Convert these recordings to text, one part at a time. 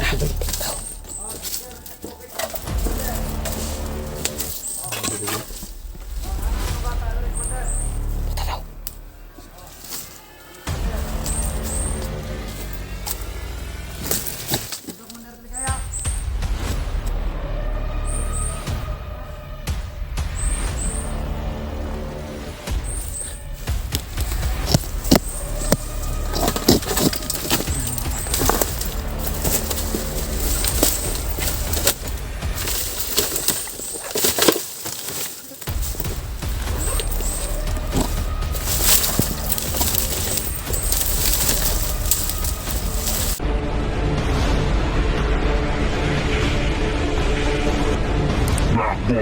have a belt.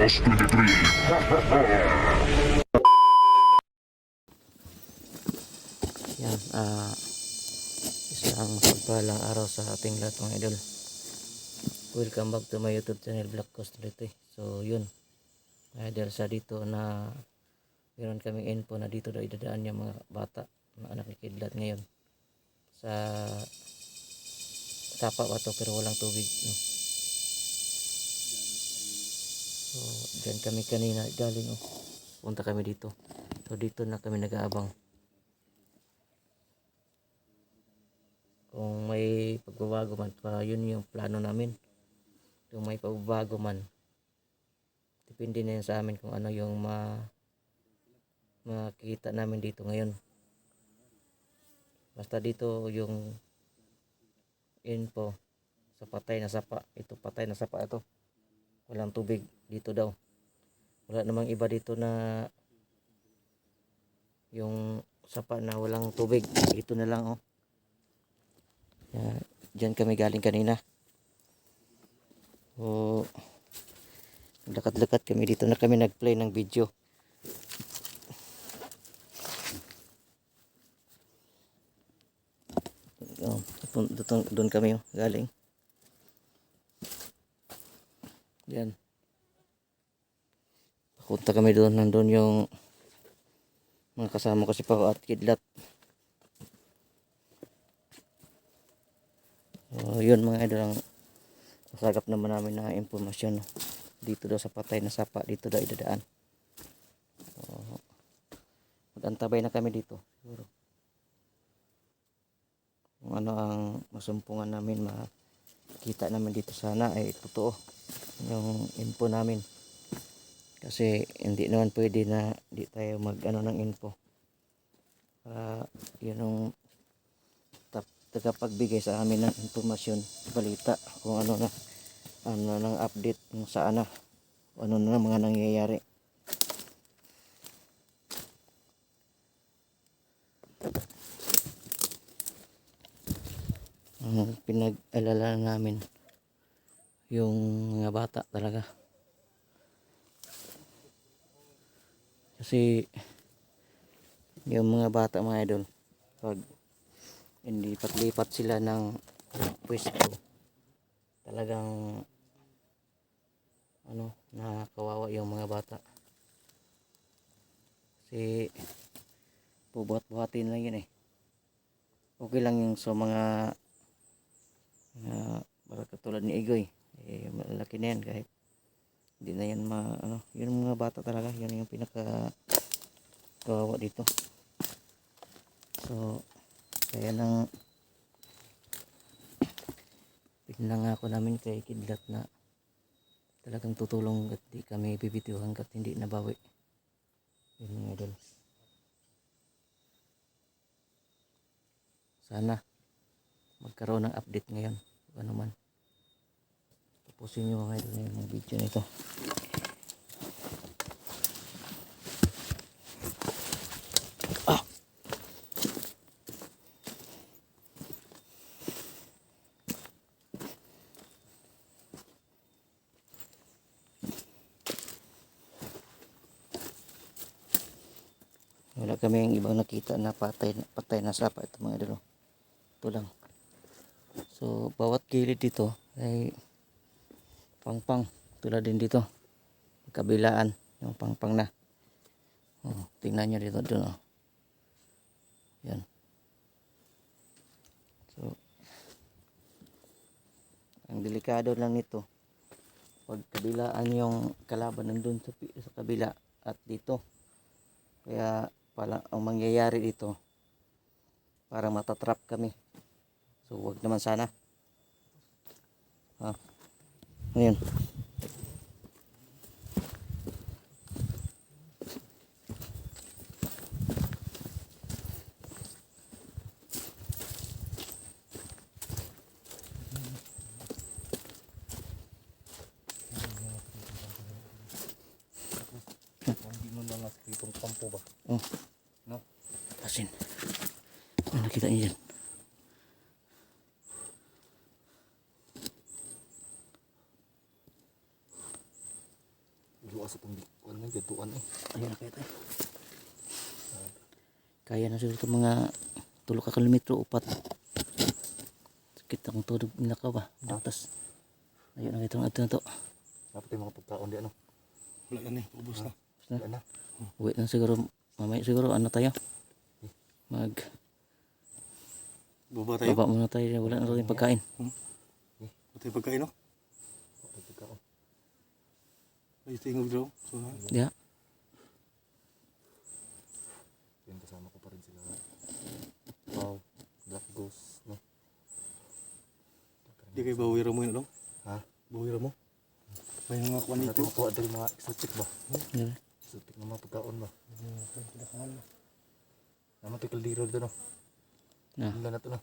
Boss 23. Yan, ah isang pagpalang araw sa ating lahat mga idol. Welcome back to my YouTube channel Black Coast Lite. So yun, mga idol sa dito na meron kaming info na dito daw idadaan yung mga bata, mga anak ni Kidlat ngayon sa tapa ba to pero walang tubig. No? So dyan kami kanina galing oh. Punta kami dito. So dito na kami nag-aabang. kung may pagbabago man pa yun yung plano namin kung may pagbabago man depende na yun sa amin kung ano yung ma makikita namin dito ngayon basta dito yung info sa patay na sapa ito patay na sapa ito walang tubig dito daw wala namang iba dito na yung sapa na walang tubig ito na lang oh yan, diyan kami galing kanina. So, lakat-lakat kami dito na kami nag-play ng video. Oh, dun- doon kami oh, galing. Yan. Papunta kami doon. Nandun yung mga kasama ko si Pao at Kidlat. So, yun mga idol ang masagap naman namin na impormasyon dito daw sa patay na sapa dito daw idadaan so, magantabay na kami dito siguro kung ano ang masumpungan namin makita namin dito sana ay totoo yung info namin kasi hindi naman pwede na di tayo mag ano ng info para yun ang tagapagbigay sa amin ng impormasyon, balita kung ano na ano nang update kung saan na ano na mga nangyayari. Ang pinag-alala namin yung mga bata talaga. Kasi yung mga bata mga idol pag hindi lipat sila ng pwesto talagang ano nakakawawa yung mga bata kasi bubuhat-buhatin lang yun eh okay lang yung sa mga uh, katulad ni Igoy eh malaki na yan kahit hindi na yan ma ano yun mga bata talaga yun yung pinaka kawawa dito so kaya nang pinangako namin kay Kidlat na talagang tutulong at di kami bibitiw hanggat hindi nabawi. Yun mga idol. Sana magkaroon ng update ngayon. Ano man. Tapusin nyo mga idol yung video na ito. wala kami yung ibang nakita na patay, patay na sapa ito mga idol ito lang so bawat gilid dito ay pangpang. Tulad din dito. Kabilaan. Yung pangpang na. Oh, tingnan nyo dito dun oh. yan. So ang delikado lang nito. Pag kabilaan yung kalaban nandun sa, sa kabila at dito. Kaya pala ang mangyayari dito para matatrap kami so wag naman sana. Ha ngayon Hindi mo na nasa itong kampo ba? oh No? asin ano nakita niyo dyan Luwas sa pangdikuan na gatuan eh. ayun nakita eh. kaya na siguro itong mga tulo ka kilometro upat sakit ang tulog nila ka ba tapos ayun nakita ng ato na to Dapat yung mga pagkaon di ano. Wala na ni, ubos na. Wala na. Uwi na siguro, mamaya siguro ano tayo? Mag Baba tayo. baba muna tayo, wala na rin pagkain. Ito yung pagkain, no? Ay, tingog daw. Kasama ko pa rin sila. Wow. Black Ghost. No? Di kayo bawira mo yun, no? Ha? Bawira mo. May mga kuwan Dito dito. adal mga exotic ba? Diya. Exotic na mga pagkaon ba? Naman tikal diro dito no. na, Wala na to no.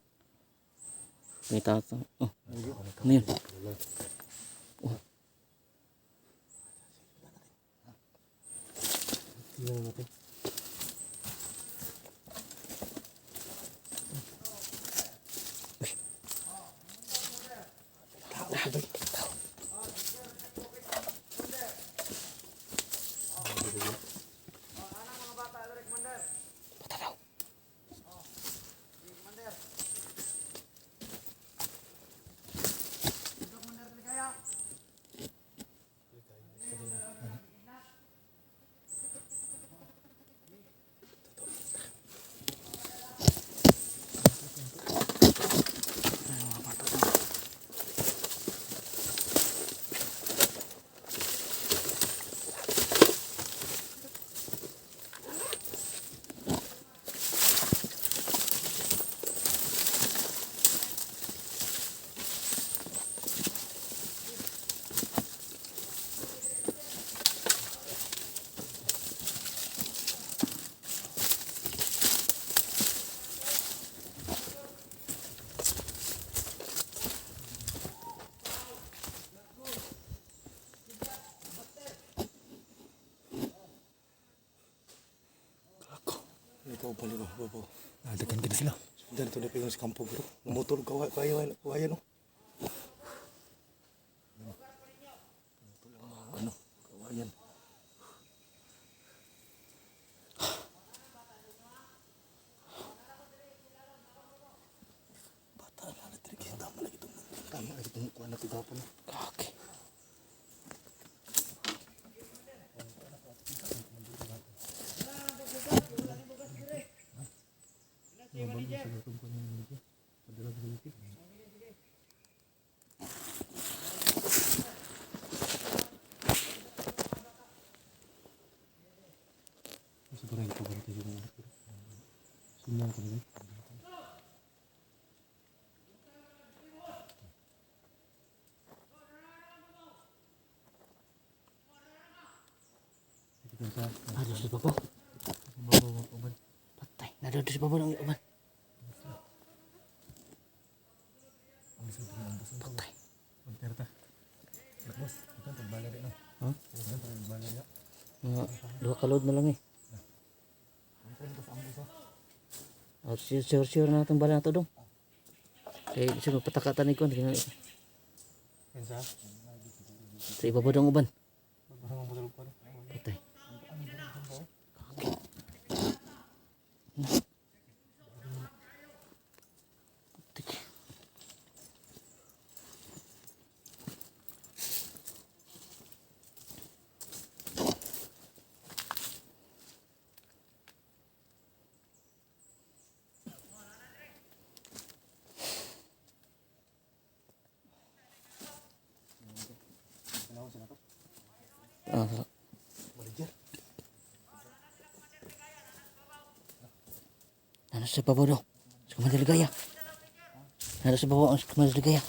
may tao to. Oh, Ano ano yun? Tingnan natin. Ikaw pala ba? Babo. Nadagan ka na sila. Sundan ito na kayo sa kampo, bro. Namotor, kawaya, kawaya, kawaya, no? Ano? Kawayan. Bata na, natrigis. Tama lagi itong Tama lagi itong kuwan na tigapon. Okay. Siguro ito ba ito yung ulit, bro? Sunyang ko na Ano sa babo? Patay, nadodo sa babo ng uban. Patay. Ha? Mga dua kalod na lang eh. Oh, sure, sure, sure na itong bala na ito dong. Eh, sino patakatan ni ko. Sa Pensa? ibaba ng uban. Parang ang budal pa rin. Patay. Tik. Nasa babaw daw. Sa Kumandaligaya. Nasa babaw ang Kumandaligaya.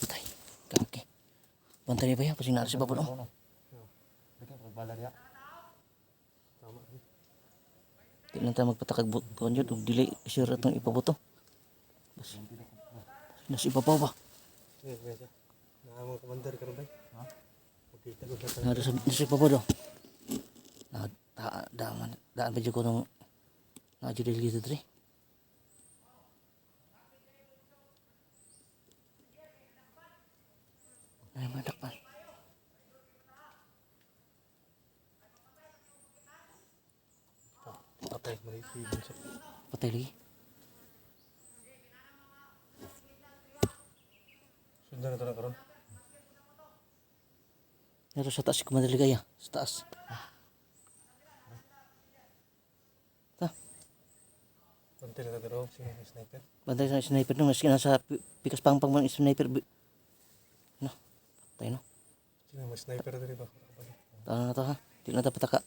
Patay. Kaki. Bantay niya ba yan? Kasi nasa babaw daw. Lagyan ko bala niya. Di lang tayo magpatakag kuhan yun. Kung dili, sure itong ipabuto. Bas. Nasa ibabaw ba? Naamang komandar ka rin ba? Ha? Nasa, ibabaw daw. Daan, pa dyan ko nung na-adjudil dito dre. Ay, madak pa. Patay, mali si Bunso. Patay lagi. Sundan na ito na karon. Nero sa taas si Kumandaligaya. Sa taas. Ta, Bantay na ito si sniper. bantay sa sniper nung nasa, nasa pi- pikas pang pang sniper. No, patay no. Sino sniper rin ba? Tama na to ha. Di na dapat taka.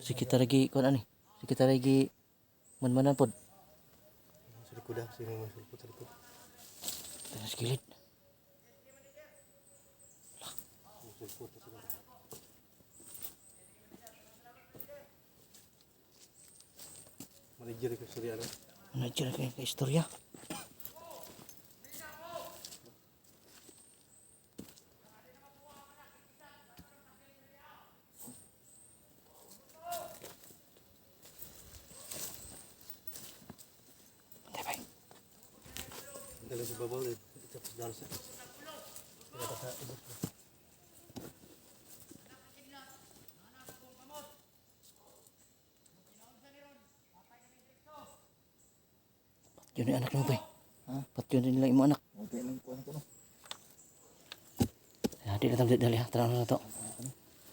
Si kita lagi kuan ani. Si kita lagi manmanan pod. Sa likod ah. Sino sa likod? Na. Manajer kayak ke istorya. Bantay bay. Dala sa babaw rin. Tapos dala sa. Kaya sa ibos na. Yun yung anak mo bay. Ha? Pat yun nila yung mga anak. Okay lang ko ko no. Ya, di datang dali ha. Tenang na to.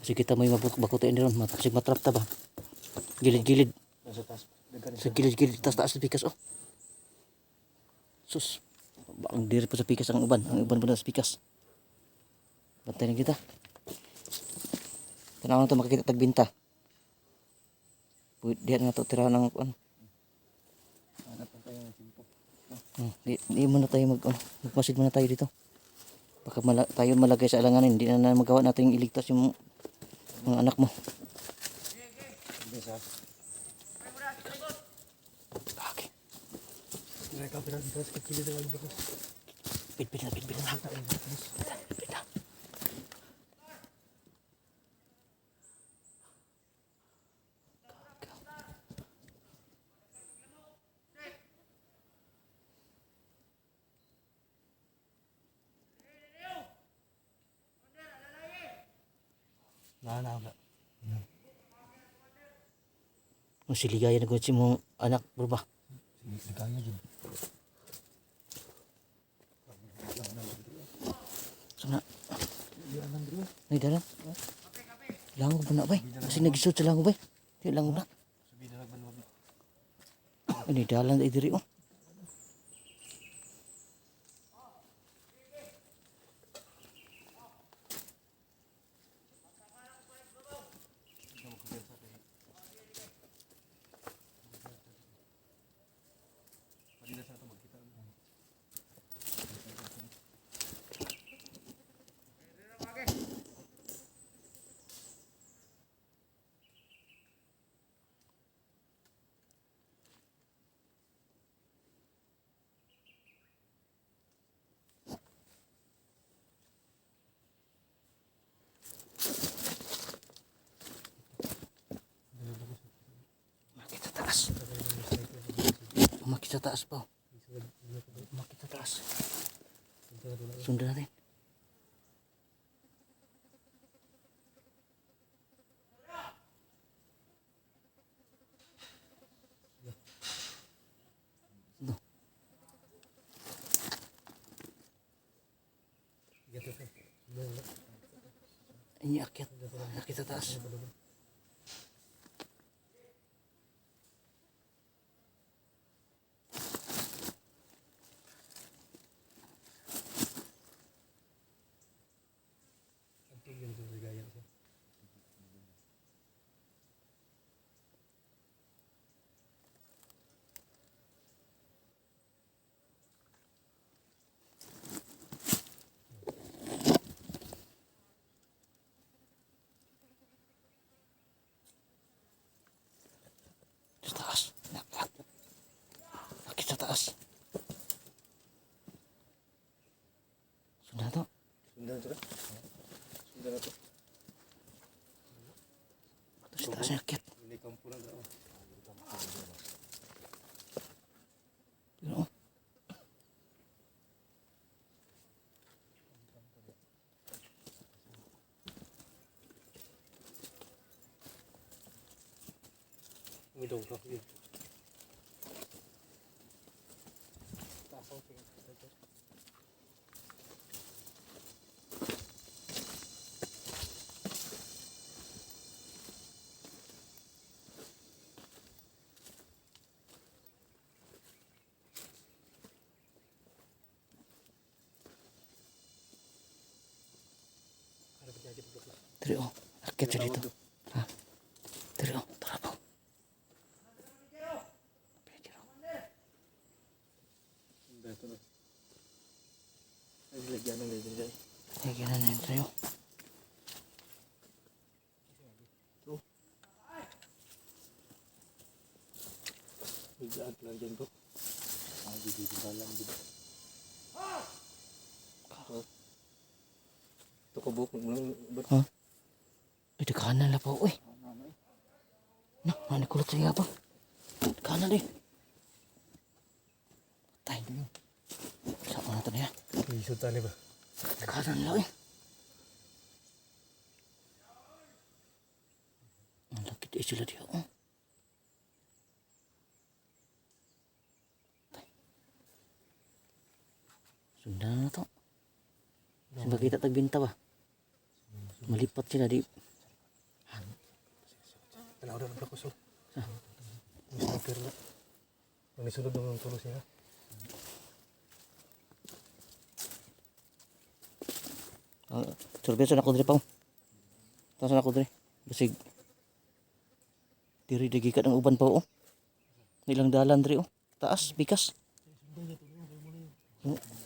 Kasi kita may mabukutin din ron. Matasig matrap ta ba. Gilid-gilid. Sa gilid-gilid. Taas-taas sa pikas oh. Sus. Ang diri pa sa pikas ang uban. Ang uban pa sa pikas. Bantay na kita. Tanaw na to makikita tagbinta. Diyan na to tirahan ng ano. Hanap pa tayo ng simpo. Hmm, di, di muna tayo mag, ano, magmasid muna tayo dito. Baka mala, tayo malagay sa alanganin. Hindi na, na magawa natin yung iligtas yung mga anak mo. Okay. Pitpit na, pitpit na. Na. Na na na. Ang siligaya na si mong anak, bro ba? Sige, kaya dyan. Sana, ay dalan. Lango ba na ba? Kasi nagisod sa lango ba? Di lango na. Na wag. Ini dalan ay diri oh. Umakit sa taas. Umakit sa taas pa. oh. Umakit sa taas. Sundan natin. No. Gato sa. Ini akyat. Akyat sa taas. Ang tigyan sa ligaya sa. Sa taas. Nakat. Akit sa taas. Sundan to. Sundan ito na. Sundan na ito. Ito sa taas niya akit. Hindi kampo na daw. Yun oh. Umidong ka. Yun. Harap niya dito. Diri oh. Akit siya dito. Ha? Diri oh. Tara po. Pwede raw. Sundan ito na. Ay, lagyan ng lagyan dyan. Ay, ganun na yun sa'yo. Biglaan lang dyan ko. Ah, bibigil na lang din. Ito ko bukong mo lang. Ba't Ha? Ay, dekanan na po. Uy. Na, ano kulot sa iya pa? Dekanan eh. Tay. Sa ano to niya? Isod tani ba? Dekanan lang eh. Ang laki di sila diya. Oh. Tay. Sundan na to. Simba kita tagbinta ba? Malipat sila di. Tanaw na kusog. May sniper na. May sunod ng tulos niya. Uh, Survey sa ako diri pa. Taas na ako diri. Basig. Diri digi ka ng uban pa oh. Nilang dalan diri oh. Taas bikas. Hmm.